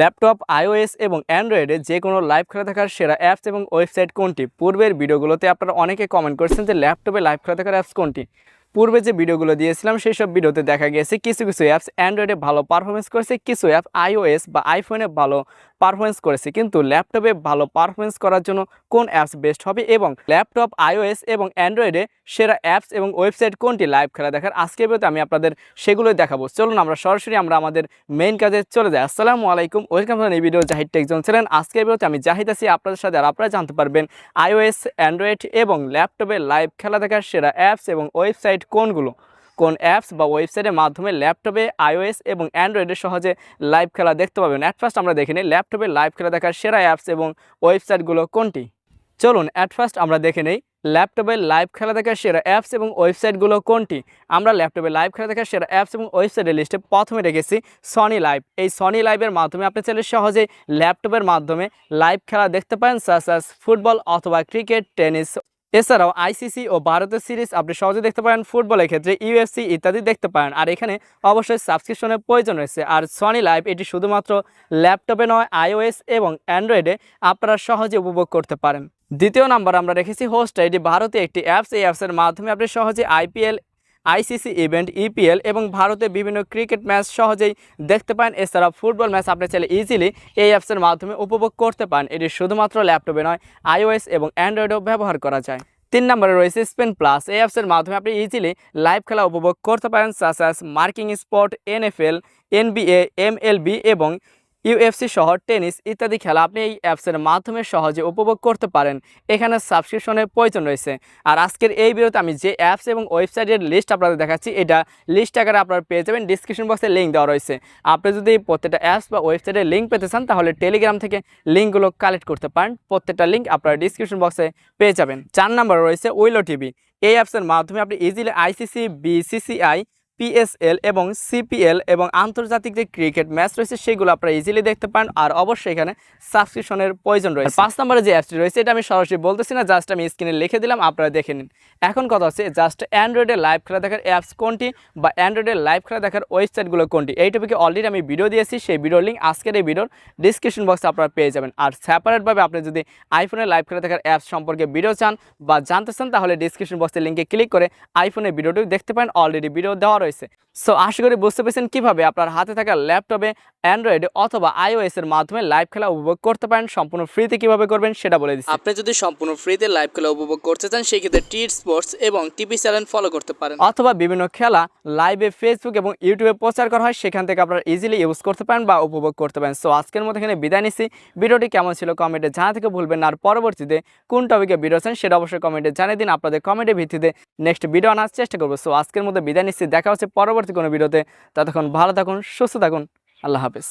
Laptop iOS এবং অ্যান্ড্রয়েডে যে কোনো লাইভ খেলা থাকার সেরা অ্যাপস এবং ওয়েবসাইট কোনটি? পূর্বের ভিডিওগুলোতে আপনারা অনেকে কমেন্ট করেছেন যে ল্যাপটপে লাইভ খেলা থাকার অ্যাপস কোনটি? পূর্বে যে ভিডিওগুলো দিয়েছিলাম সেই সব ভিডিওতে দেখা গেছে কিছু কিছু অ্যাপস অ্যান্ড্রয়েডে ভালো পারফরমেন্স করেছে, কিছু অ্যাপ আইওএস বা আইফোনে ভালো পারফরমেন্স করেছে। কিন্তু ল্যাপটপে ভালো পারফরমেন্স করার জন্য কোন অ্যাপস বেস্ট হবে এবং ল্যাপটপ আইওএস এবং অ্যান্ড্রয়েডে সেরা অ্যাপস এবং ওয়েবসাইট কোনটি লাইভ খেলা দেখার আজকে ভিডিওতে আমি আপনাদের সেগুলোই দেখাবো। চলুন আমরা সরাসরি আমরা আমাদের মেইন কাজে চলে যাই। আসসালামু আলাইকুম ওয়েলকাম এই ভিডিও জাহিদ টেকজন ছিলেন আজকের ভিডিওতে আমি জাহিদ আছি, আপনাদের সাথে আর আপনারা জানতে পারবেন আইওএস অ্যান্ড্রয়েড এবং ল্যাপটপে লাইভ খেলা দেখার সেরা অ্যাপস এবং ওয়েবসাইট কোনগুলো। কোন অ্যাপস বা ওয়েবসাইটের মাধ্যমে ল্যাপটপে আইওএস এবং অ্যান্ড্রয়েডে সহজে লাইভ খেলা দেখতে পাবেন। অ্যাট ফার্স্ট আমরা দেখে নিই ল্যাপটপে লাইভ খেলা দেখার সেরা অ্যাপস এবং ওয়েবসাইটগুলো কোনটি? চলুন অ্যাট ফার্স্ট আমরা দেখে নেই ল্যাপটপে লাইভ খেলা দেখার সেরা অ্যাপস এবং ওয়েবসাইটগুলো কোনটি? আমরা ল্যাপটপে লাইভ খেলা দেখার সেরা অ্যাপস এবং ওয়েবসাইটের লিস্টে প্রথমে রেখেছি সনি লাইভ এই সনি লাইভের মাধ্যমে আপনি চাইলে সহজেই ল্যাপটপের মাধ্যমে লাইভ খেলা দেখতে পারেন সাস ফুটবল অথবা ক্রিকেট টেনিস এছাড়াও আইসিসি ও ভারতের সিরিজ আপনি সহজে দেখতে পারেন ফুটবলের ক্ষেত্রে, ইউএফসি ইত্যাদি দেখতে পারেন। আর এখানে অবশ্যই সাবস্ক্রিপশনের প্রয়োজন রয়েছে। আর সনি লাইভ এটি শুধুমাত্র ল্যাপটপে নয় আইওএস এবং অ্যান্ড্রয়েডে আপনারা সহজে উপভোগ করতে পারেন। দ্বিতীয় নাম্বার আমরা রেখেছি হোস্ট এটি ভারতীয় একটি অ্যাপস এই অ্যাপসের মাধ্যমে আপনি সহজে আইপিএল আইসিসি ইভেন্ট ইপিএল এবং ভারতে বিভিন্ন ক্রিকেট ম্যাচ সহজেই দেখতে পান। এছাড়া ফুটবল ম্যাচ আপনি চাইলে ইজিলি এই অ্যাপসের মাধ্যমে উপভোগ করতে পান। এটি শুধুমাত্র ল্যাপটপে নয় আইওএস এবং অ্যান্ড্রয়েডও ব্যবহার করা যায়। তিন নম্বরে রয়েছে স্পেন প্লাস এই অ্যাপসের মাধ্যমে আপনি ইজিলি লাইভ খেলা উপভোগ করতে পারেন সাসাস marking spot NFL NBA MLB এবং ইউএফসি সহ টেনিস ইত্যাদি খেলা আপনি এই অ্যাপসের মাধ্যমে সহজে উপভোগ করতে পারেন। এখানে সাবস্ক্রিপশনের প্রয়োজন রয়েছে। আর আজকের এই ভিডিওতে আমি যে অ্যাপস এবং ওয়েবসাইটের লিস্ট আপনাদের দেখাচ্ছি, এটা লিস্ট আকারে আপনারা পেয়ে যাবেন। ডিসক্রিপশন বক্সে লিঙ্ক দেওয়া রয়েছে। আপনি যদি প্রত্যেকটা অ্যাপস বা ওয়েবসাইটের লিঙ্ক পেতে চান, তাহলে টেলিগ্রাম থেকে লিঙ্কগুলো কালেক্ট করতে পারেন। প্রত্যেকটা লিঙ্ক আপনারা ডিসক্রিপশন বক্সে পেয়ে যাবেন। চার নাম্বার রয়েছে উইলো টিভি এই অ্যাপসের মাধ্যমে আপনি ইজিলি আইসিসি বিসিসিআই পিএসএল এবং সিপিএল এবং আন্তর্জাতিক যে ক্রিকেট ম্যাচ রয়েছে সেগুলো আপনারা ইজিলি দেখতে পান আর অবশ্যই এখানে সাবস্ক্রিপশনের প্রয়োজন রয়েছে। পাঁচ নম্বরে যে অ্যাপসটি রয়েছে, এটা আমি সরাসরি বলতেছি না জাস্ট আমি স্ক্রিনে লিখে দিলাম, আপনারা দেখে নিন। এখন কথা হচ্ছে জাস্ট অ্যান্ড্রয়েডের লাইভ খেলা দেখার অ্যাপস কোনটি বা অ্যান্ড্রয়েডের লাইভ খেলা দেখার ওয়েবসাইটগুলো কোনটি? এই টপিকে অলরেডি আমি ভিডিও দিয়েছি, সেই ভিডিওর লিঙ্ক আজকের এই ভিডিওর ডিসক্রিপশন বক্সে আপনারা পেয়ে যাবেন। আর সেপারেটভাবে আপনি যদি আইফোনের লাইভ খেলা দেখার অ্যাপস সম্পর্কে ভিডিও চান বা জানতে চান, তাহলে ডিসক্রিপশন বক্সের লিঙ্কে ক্লিক করে আইফোনের ভিডিওটি দেখতে পারেন। অলরেডি ভিডিও দেওয়া রয়েছে সো আশা করি বুঝতে পেরেছেন কীভাবে আপনার হাতে থাকা ল্যাপটপে অ্যান্ড্রয়েড অথবা আইওএস এর মাধ্যমে লাইভ খেলা উপভোগ করতে পারেন। সম্পূর্ণ ফ্রিতে কীভাবে করবেন সেটা বলে দিচ্ছি। আপনি যদি সম্পূর্ণ ফ্রিতে লাইভ খেলা উপভোগ করতে চান সেই ক্ষেত্রে টি স্পোর্টস এবং টিভি চ্যানেল ফলো করতে পারেন। অথবা বিভিন্ন খেলা লাইভে ফেসবুক এবং ইউটিউবে প্রচার করা হয় সেখান থেকে আপনারা ইজিলি ইউজ করতে পারেন বা উপভোগ করতে পারেন। সো আজকের মতো এখানে বিদায় নিচ্ছি। ভিডিওটি কেমন ছিল কমেন্টে জানা থেকে ভুলবেন না। আর পরবর্তীতে কোন টপিকে ভিডিও চান সেটা অবশ্যই কমেন্টে জানিয়ে দিন। আপনাদের কমেন্টের ভিত্তিতে নেক্সট ভিডিও আনার চেষ্টা করব। সো আজকের মধ্যে বিদায় নিচ্ছি। দেখা হচ্ছে পরবর্তী কোনো ভিডিওতে ততক্ষণ ভালো থাকুন সুস্থ থাকুন আল্লাহ হাফেজ।